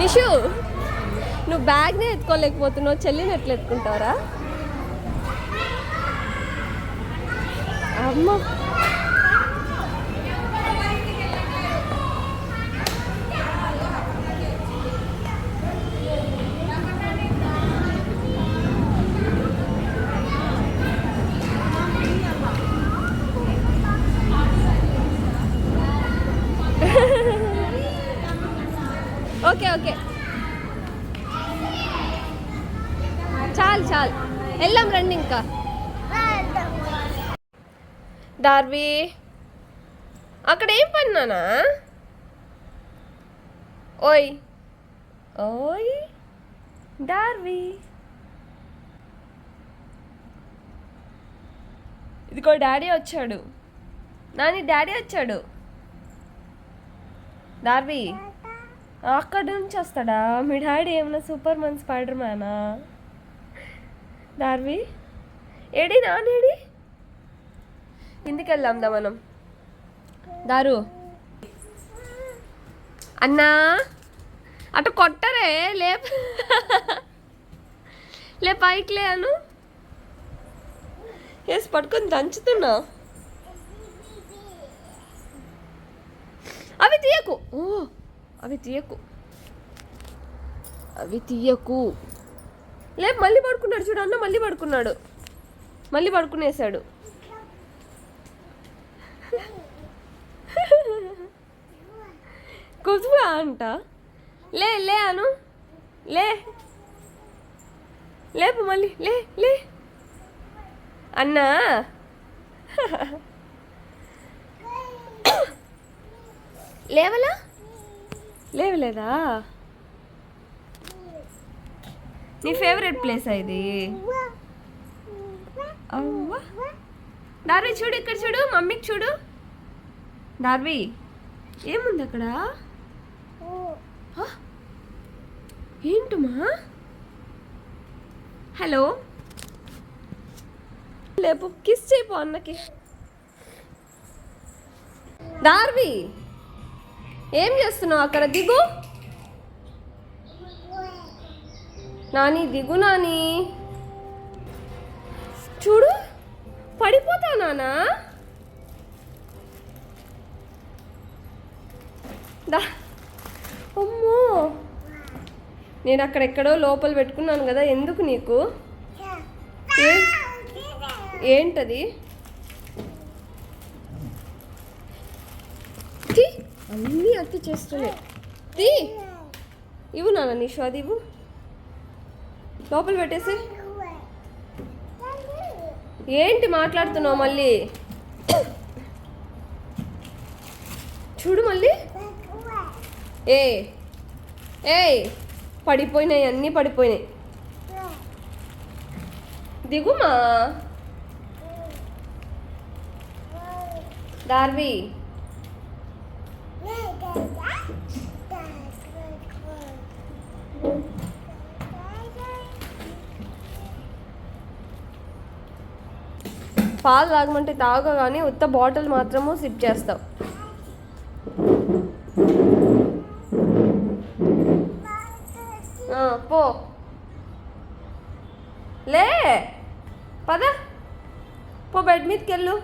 నిషు నువ్వు బ్యాగ్నే ఎత్తుకోలేకపోతున్నావు చెల్లిని ఎట్లా ఎత్తుకుంటావరా? అమ్మ. చాలు చాలు. వెళ్దాం రండి ఇంకా. దార్వి అక్కడ ఏం పన్నానా ఓయ్. ఓయ్. డార్వి. ఇదిగో డాడీ వచ్చాడు. నాని డాడీ వచ్చాడు. డార్వి అక్కడ నుంచి వస్తాడా? మీ డాడీ ఏమన్నా సూపర్ మన్ స్పైడర్ మ్యానా? డార్వి ఏడి నానేడి కిందికి వెళ్దాందా మనం? దారు. అన్నా? అటు కొట్టరే లే. లే పైకి లే అను. వేసి పట్టుకొని దంచుతున్నా. అవి తీయకు. ఓ అవి తీయకు. అవి తీయకు. లే మళ్ళీ పడుకున్నాడు చూడు అన్న మళ్ళీ పడుకున్నాడు. మళ్ళీ పడుకునేసాడు. కుజువా అంట. లే లే అను. లే. లేపు మళ్ళీ. లే లే. అన్నా. లేవలా? లేవలేదా? నీ ఫేవరెట్ ప్లేస్ ఇది అవ్వా. డార్వి చూడు ఇక్కడ చూడు మమ్మీకి చూడు. డార్వి ఏముంది అక్కడ? ఏంటమ్మా హలో. లేపు కిస్ చేయపో అన్నకి. డార్వి ఏం చేస్తున్నావు అక్కడ? దిగు. నాని దిగు నాని. చూడు పడిపోతా నానా. దా. అమ్మో. నేను అక్కడెక్కడో లోపల పెట్టుకున్నాను కదా ఎందుకు నీకు? ఏంటది? అన్నీ అతి చేస్తున్నాయి. తీ. ఇవ్వు నాన్న నీషు అది ఇవ్వు. లోపల పెట్టేసి. ఏంటి మాట్లాడుతున్నావు మళ్ళీ? చూడు మళ్ళీ. ఏ ఏయ్ పడిపోయినాయి అన్నీ పడిపోయినాయి. దిగుమా? డార్వి. పాలు తాగమంటే తాగగానే కానీ ఉత్త బాటిల్ మాత్రము సిప్ చేస్తావు పో. లే పద. పో బెడ్ మీదకి వెళ్ళు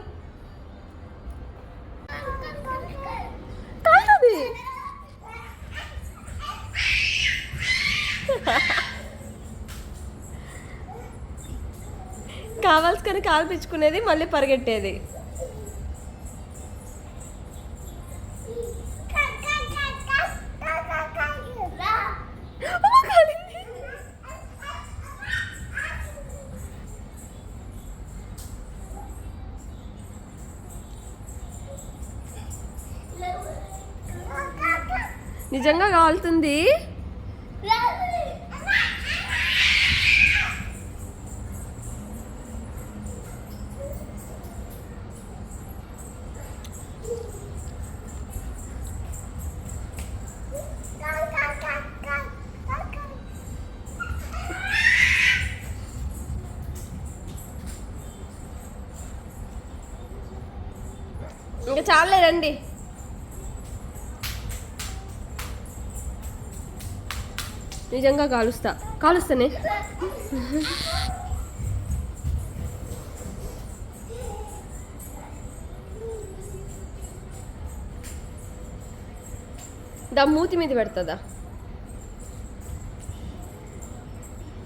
కావాల్సుకొని కాలు పిచ్చుకునేది మళ్ళీ పరిగెట్టేది. నిజంగా కావాల్సింది ఇంకా చాలే రండి నిజంగా కాలుస్తా. కాలుస్తానే. దా మూతి మీద పెడతాదా?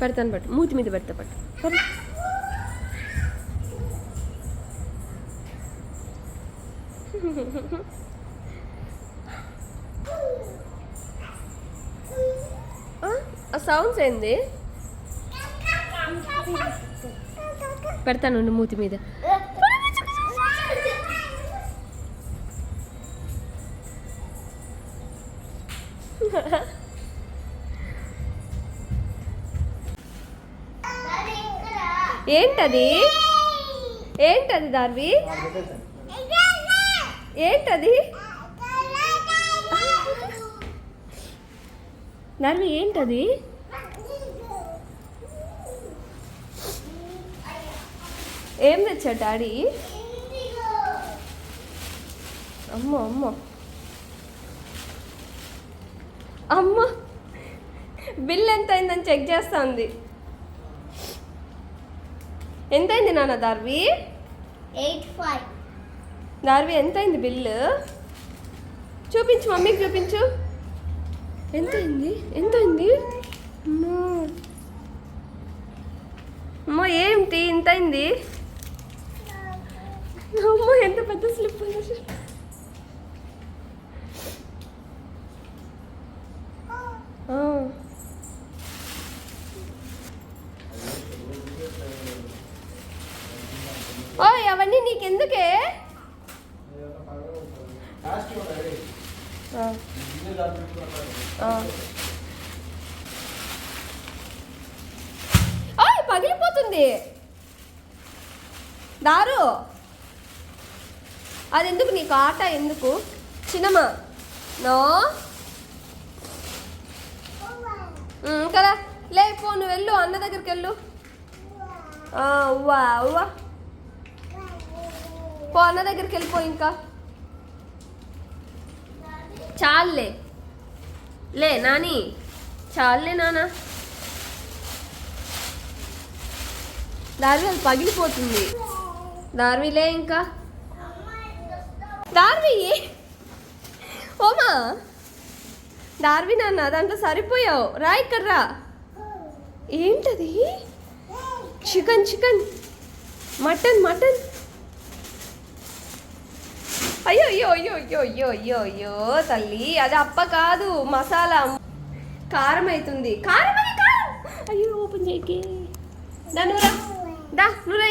పెడతాను పట్టు మూతి మీద పెడతా పట్టు ఆ, సౌండ్స్ ఏంది? పెడతాను మూతి మీద. ఏంటది? ఏంటది దార్వి? ఏంటది? నర్వి ఏంటది? ఏం తెచ్చా డాడీ? అమ్మో అమ్మో. అమ్మ బిల్ ఎంత అయిందని చెక్ చేస్తా ఉంది ఎంత అయింది నాన్న దార్వి? Eight five. దార్వి ఎంత అయింది బిల్లు? చూపించు మమ్మీకి చూపించు. ఎంత అయింది ఎంత అయింది అమ్మో ఏంటి? ఇంత అయింది అమ్మో ఎంత పెద్ద స్లిప్ ఓ అవన్నీ నీకెందుకే ఆ. ఆ. ఓయ్ పగిలిపోతుంది. దారు. అది ఎందుకు నీకు ఆట? ఎందుకు? చిన్నమ్మా నో? కదా. లే పో నువ్వు వెళ్ళు అన్న దగ్గరికి వెళ్ళు. ఉవ్వా ఉవ్వా. పో అన్న దగ్గరికి వెళ్ళిపో ఇంకా. చాలే లే నాని. చాలే నానా. దార్వి అది పగిలిపోతుంది. దార్వి లే ఇంకా. దార్వి! ఓమా! దార్వి నాన్న దాంట్లో సరిపోయావు. రా ఇక్కడ రా. ఏంటది? Chicken chicken. Mutton mutton. అయ్యో అయ్యో అయ్యో అయ్యో అయ్యో అయ్యో అయ్యో తల్లి అది అప్ప కాదు మసాలా. కారం అవుతుంది కారం అది కారం అయ్యో ఓపెన్ చేయకి. దా నువ్వు రా. దా నువ్వు రా